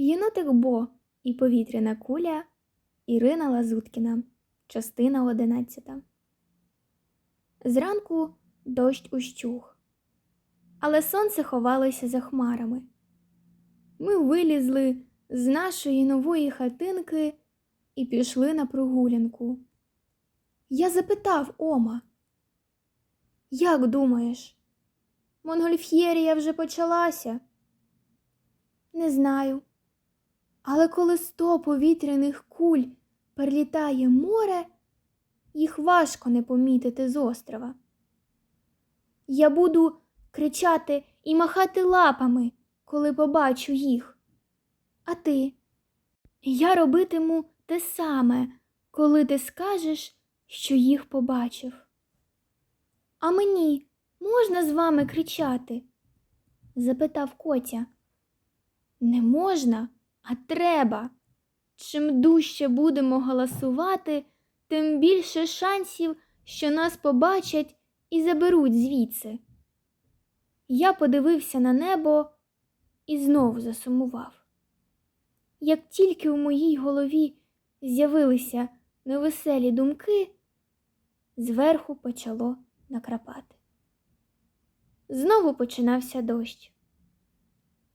Єнотик Бо і повітряна куля Ірина Лазуткіна. Частина одинадцята. Зранку дощ ущух, але сонце ховалося за хмарами. Ми вилізли з нашої нової хатинки і пішли на прогулянку. Я запитав Ома, як думаєш, Монгольф'єрія вже почалася? Не знаю. Але коли сто повітряних куль перелітає море, їх важко не помітити з острова. Я буду кричати і махати лапами, коли побачу їх. А ти? Я робитиму те саме, коли ти скажеш, що їх побачив. А мені можна з вами кричати? запитав Котя. Не можна, а треба. Чим дужче будемо голосувати, тим більше шансів, що нас побачать і заберуть звідси. Я подивився на небо і знову засумував. Як тільки у моїй голові з'явилися невеселі думки, зверху почало накрапати. Знову починався дощ.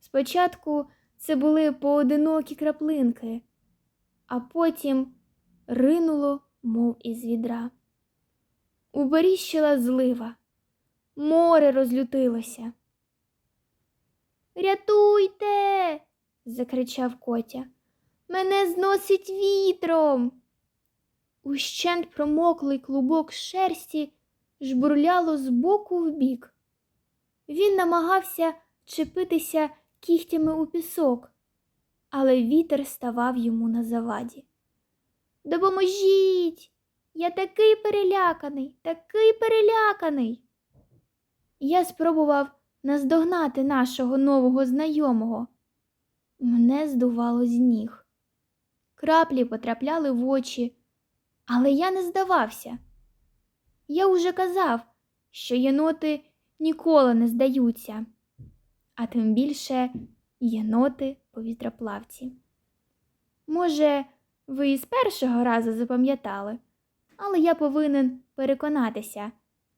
Спочатку це були поодинокі краплинки, а потім ринуло, мов із відра. Уберіщила злива, море розлютилося. Рятуйте, закричав Котя. Мене зносить вітром. Ущент промоклий клубок шерсті жбурляло з боку в бік. Він намагався чепитися кігтями у пісок, але вітер ставав йому на заваді. Допоможіть! Я такий переляканий, такий переляканий. Я спробував наздогнати нашого нового знайомого. Мене здувало з ніг. Краплі потрапляли в очі, але я не здавався. Я уже казав, що єноти ніколи не здаються, а тим більше єноти повітроплавці. Може, ви і з першого разу запам'ятали, але я повинен переконатися,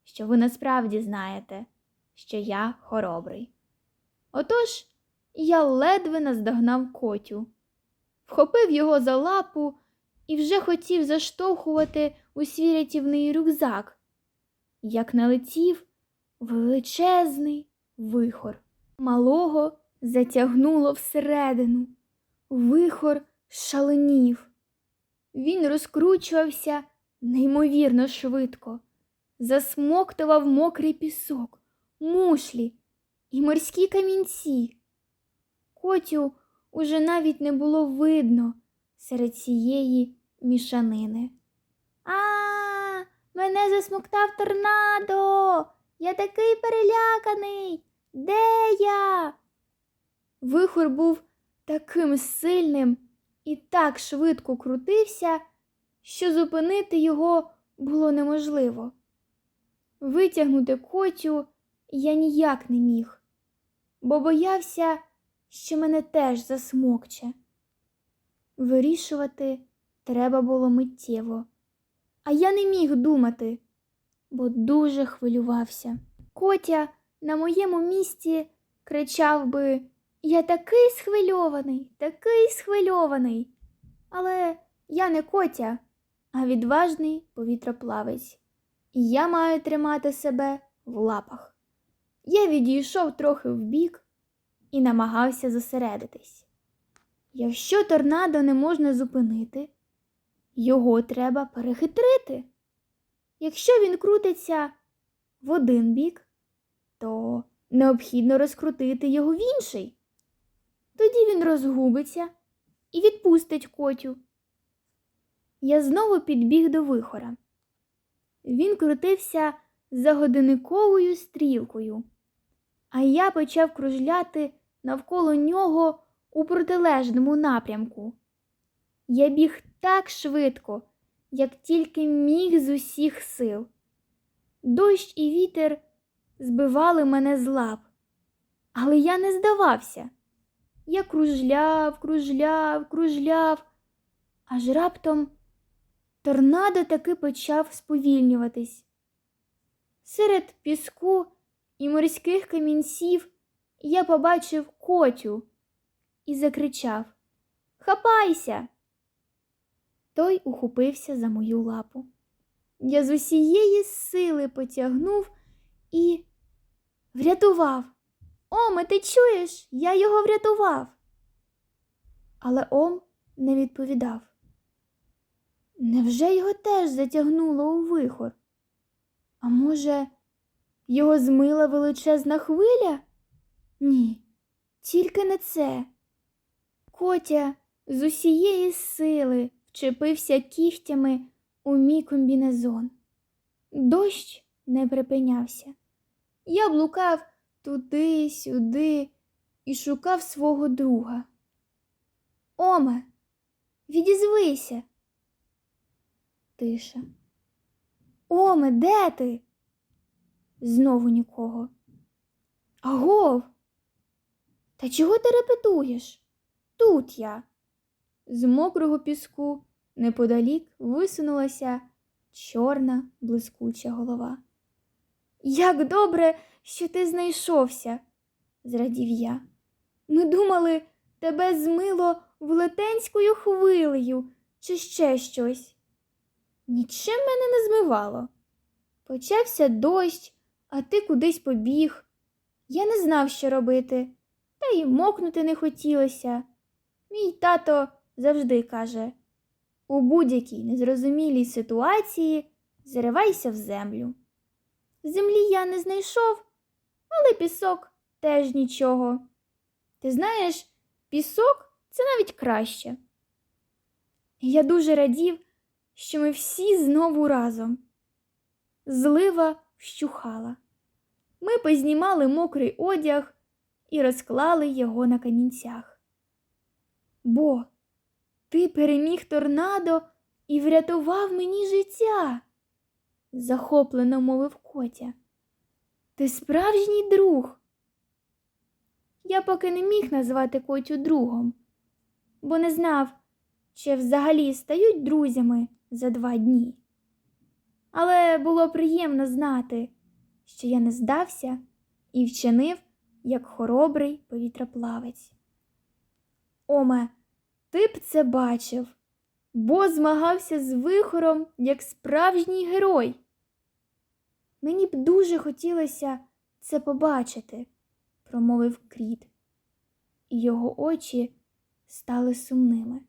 що ви насправді знаєте, що я хоробрий. Отож, я ледве наздогнав котю, вхопив його за лапу і вже хотів заштовхувати у свій рятівний рюкзак, як налетів величезний вихор. Малого затягнуло всередину. Вихор шаленів. Він розкручувався неймовірно швидко, засмоктував мокрий пісок, мушлі і морські камінці. Котю уже навіть не було видно серед цієї мішанини. А, мене засмоктав торнадо. Я такий переляканий. Де я? Вихор був таким сильним і так швидко крутився, що зупинити його було неможливо. Витягнути котю я ніяк не міг, бо боявся, що мене теж засмокче. Вирішувати треба було миттєво, а я не міг думати, бо дуже хвилювався. Котя на моєму місці кричав би Я такий схвильований, такий схвильований. Але я не котя, а відважний повітроплавець, і я маю тримати себе в лапах. Я відійшов трохи вбік і намагався зосередитись. Якщо торнадо не можна зупинити, його треба перехитрити. Якщо він крутиться в один бік, то необхідно розкрутити його в інший. Тоді він розгубиться і відпустить котю. Я знову підбіг до вихора. Він крутився за годинниковою стрілкою, а я почав кружляти навколо нього у протилежному напрямку. Я біг так швидко, як тільки міг з усіх сил. Дощ і вітер збивали мене з лап, але я не здавався. я кружляв, кружляв, кружляв, аж раптом торнадо таки почав сповільнюватись. Серед піску і морських камінців я побачив котю і закричав Хапайся! Той ухопився за мою лапу. Я з усієї сили потягнув і врятував. Оме, ти чуєш? Я його врятував. Але Ом не відповідав. Невже його теж затягнуло у вихор? А може, його змила величезна хвиля? Ні, тільки не це. Котя з усієї сили вчепився кігтями у мій комбінезон. Дощ не припинявся. Я блукав туди, сюди і шукав свого друга. Оме, відізвися. Тиша. Оме, де ти? Знову нікого. Агов. Та чого ти репетуєш? Тут я. З мокрого піску неподалік висунулася чорна блискуча голова. Як добре, що ти знайшовся, зрадів я. Ми думали, тебе змило велетенською хвилею чи ще щось. Нічим мене не змивало. Почався дощ, а ти кудись побіг. Я не знав, що робити, та й мокнути не хотілося. Мій тато завжди каже у будь-якій незрозумілій ситуації заривайся в землю. Землі я не знайшов, але пісок теж нічого. Ти знаєш, пісок це навіть краще. Я дуже радів, що ми всі знову разом. Злива вщухала. Ми познімали мокрий одяг і розклали його на камінцях. Бо ти переміг торнадо і врятував мені життя, захоплено мовив Котя. Ти справжній друг. Я поки не міг назвати Котю другом, бо не знав, чи взагалі стають друзями за два дні. Але було приємно знати, що я не здався і вчинив як хоробрий повітроплавець. Оме, ти б це бачив, бо змагався з вихором як справжній герой. Мені б дуже хотілося це побачити, промовив кріт, і його очі стали сумними.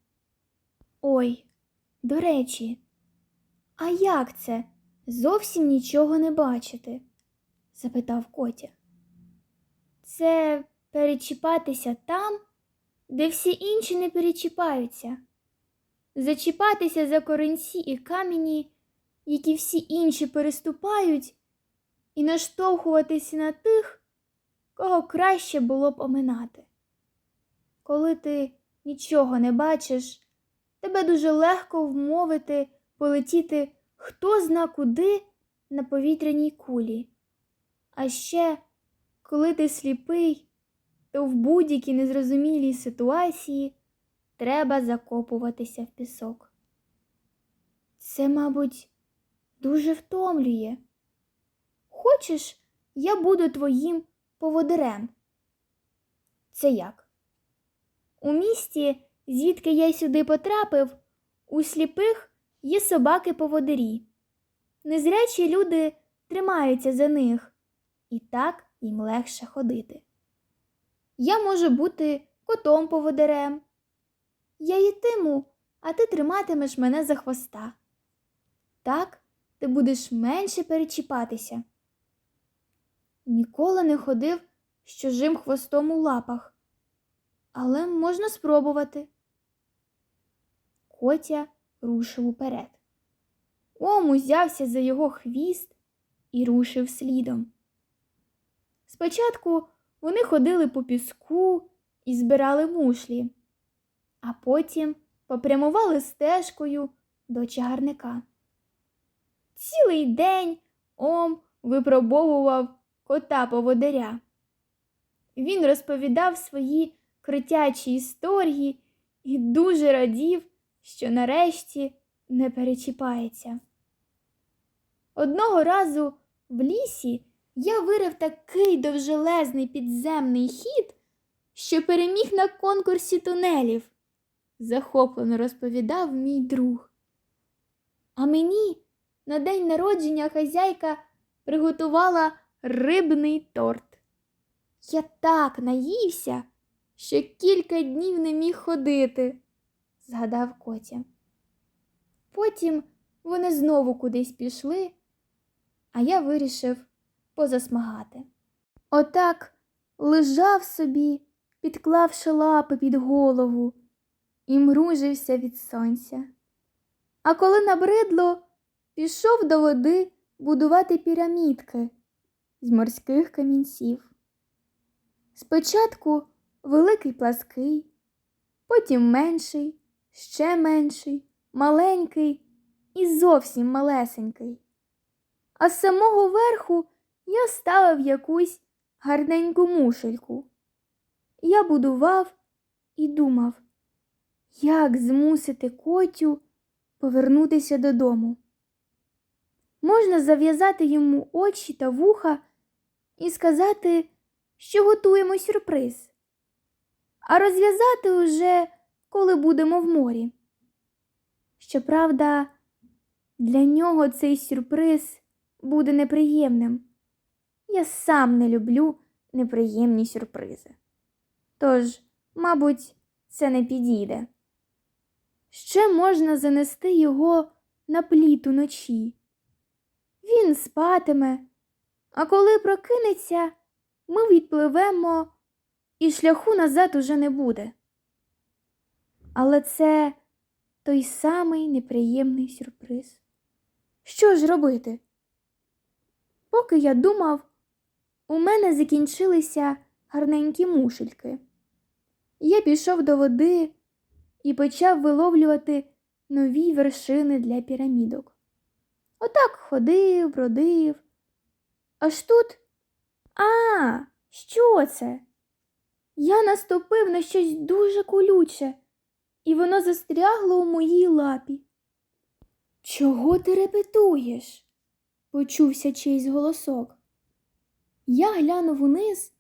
Ой, до речі, а як це зовсім нічого не бачити? запитав Котя. Це перечіпатися там, де всі інші не перечіпаються, зачіпатися за коренці і камені, які всі інші переступають, і наштовхуватися на тих, кого краще було б оминати. Коли ти нічого не бачиш, тебе дуже легко вмовити полетіти хто зна куди на повітряній кулі. А ще, коли ти сліпий, то в будь-якій незрозумілій ситуації треба закопуватися в пісок. Це, мабуть, дуже втомлює. Хочеш, я буду твоїм поводирем? Це як? У місті, звідки я сюди потрапив, у сліпих є собаки-поводирі. Незрячі люди тримаються за них, і так їм легше ходити. Я можу бути котом поводирем. Я їтиму, а ти триматимеш мене за хвоста. Так ти будеш менше перечіпатися. Ніколи не ходив з чужим хвостом у лапах, але можна спробувати. Котя рушив уперед. Ом узявся за його хвіст і рушив слідом. Спочатку вони ходили по піску і збирали мушлі, а потім попрямували стежкою до чагарника. Цілий день Ом випробовував кота поводиря. Він розповідав свої критячі історії і дуже радів, що нарешті не перечіпається. Одного разу в лісі я вирив такий довжелезний підземний хід, що переміг на конкурсі тунелів, захоплено розповідав мій друг. А мені на день народження хазяйка приготувала рибний торт. Я так наївся, що кілька днів не міг ходити, згадав Котя. Потім вони знову кудись пішли, а я вирішив позасмагати. Отак лежав собі, підклавши лапи під голову, і мружився від сонця. А коли набридло, пішов до води будувати пірамідки з морських камінців. Спочатку великий плаский, потім менший, ще менший, маленький і зовсім малесенький. А з самого верху я ставив якусь гарненьку мушельку. Я будував і думав, як змусити котю повернутися додому. Можна зав'язати йому очі та вуха і сказати, що готуємо сюрприз, а розв'язати уже, коли будемо в морі. Щоправда, для нього цей сюрприз буде неприємним. Я сам не люблю неприємні сюрпризи. Тож, мабуть, це не підійде. Ще можна занести його на пліт уночі. Він спатиме, а коли прокинеться, ми відпливемо і шляху назад уже не буде. Але це той самий неприємний сюрприз. Що ж робити? Поки я думав, у мене закінчилися гарненькі мушельки. Я пішов до води і почав виловлювати нові вершини для пірамідок. Отак ходив, бродив. Аж тут. А, що це? Я наступив на щось дуже колюче, і воно застрягло у моїй лапі. Чого ти репетуєш? почувся чийсь голосок. Я глянув униз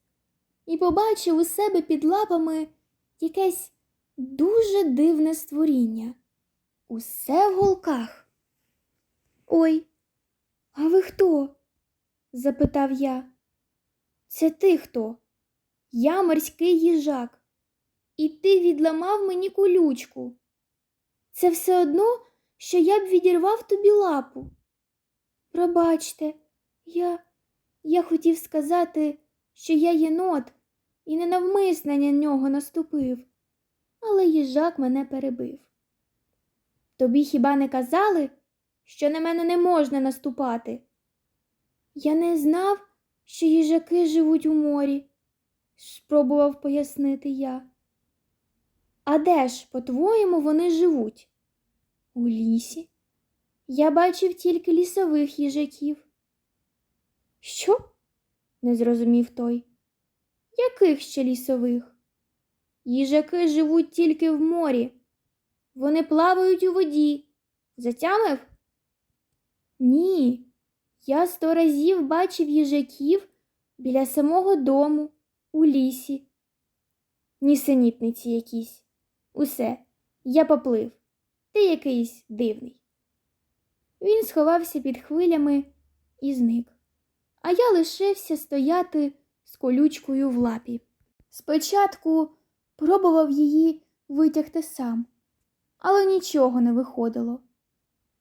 і побачив у себе під лапами якесь дуже дивне створіння. Усе в голках. Ой, а ви хто? запитав я. Це ти хто? Я морський їжак, і ти відламав мені колючку. Це все одно, що я б відірвав тобі лапу. Пробачте, я, я хотів сказати, що я єнот і ненавмисно на нього наступив, але їжак мене перебив. Тобі хіба не казали, що на мене не можна наступати? Я не знав, що їжаки живуть у морі, спробував пояснити я. А де ж, по-твоєму, вони живуть? У лісі. Я бачив тільки лісових їжаків. Що? не зрозумів той. Яких ще лісових? Їжаки живуть тільки в морі. Вони плавають у воді. Затямив? Ні. Я сто разів бачив їжаків біля самого дому, у лісі. Нісенітниці якісь. Усе, я поплив. Ти якийсь дивний. Він сховався під хвилями і зник, а я лишився стояти з колючкою в лапі. Спочатку пробував її витягти сам, але нічого не виходило.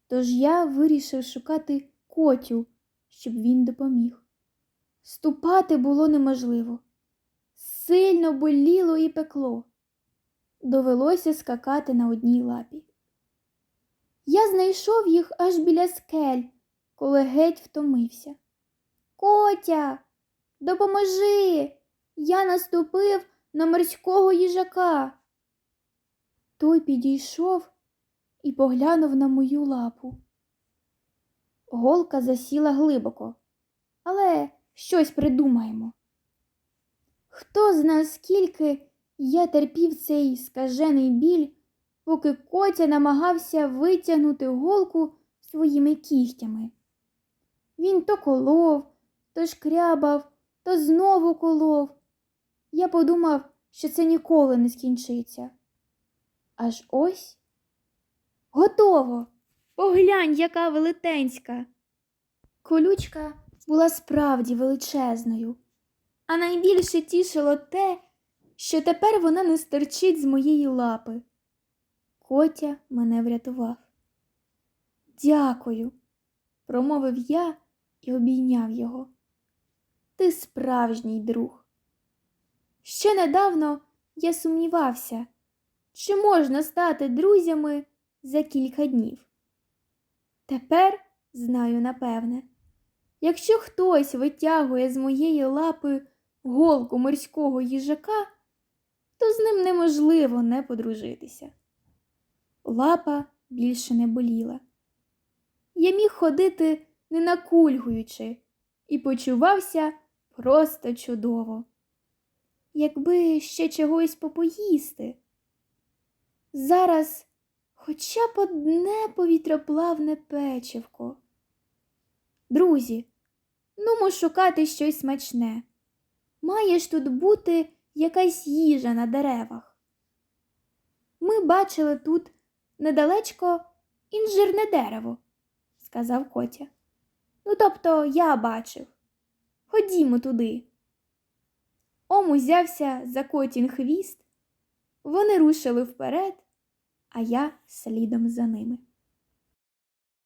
Тож я вирішив шукати котю, щоб він допоміг. Ступати було неможливо. Сильно боліло і пекло. Довелося скакати на одній лапі. Я знайшов їх аж біля скель, коли геть втомився. Котя, допоможи! Я наступив на морського їжака. Той підійшов і поглянув на мою лапу. Голка засіла глибоко, але щось придумаємо. Хто зна скільки Я терпів цей скажений біль, поки котя намагався витягнути голку своїми кігтями. Він то колов, то шкрябав, то знову колов. Я подумав, що це ніколи не скінчиться. Аж ось готово. Поглянь, яка велетенська. Колючка була справді величезною, а найбільше тішило те, що тепер вона не стерчить з моєї лапи. Котя мене врятував. Дякую, промовив я і обійняв його. Ти справжній друг. Ще недавно я сумнівався, чи можна стати друзями за кілька днів. Тепер знаю напевне, якщо хтось витягує з моєї лапи голку морського їжака, то з ним неможливо не подружитися. Лапа більше не боліла. Я міг ходити не накульгуючи і почувався просто чудово. Якби ще чогось попоїсти. Зараз хоча б одне повітроплавне печивко. Друзі, нумо шукати щось смачне. Має ж тут бути якась їжа на деревах. Ми бачили тут недалечко інжирне дерево, сказав Котя. Ну, тобто я бачив. Ходімо туди. Ом узявся за котін хвіст, вони рушили вперед, а я слідом за ними.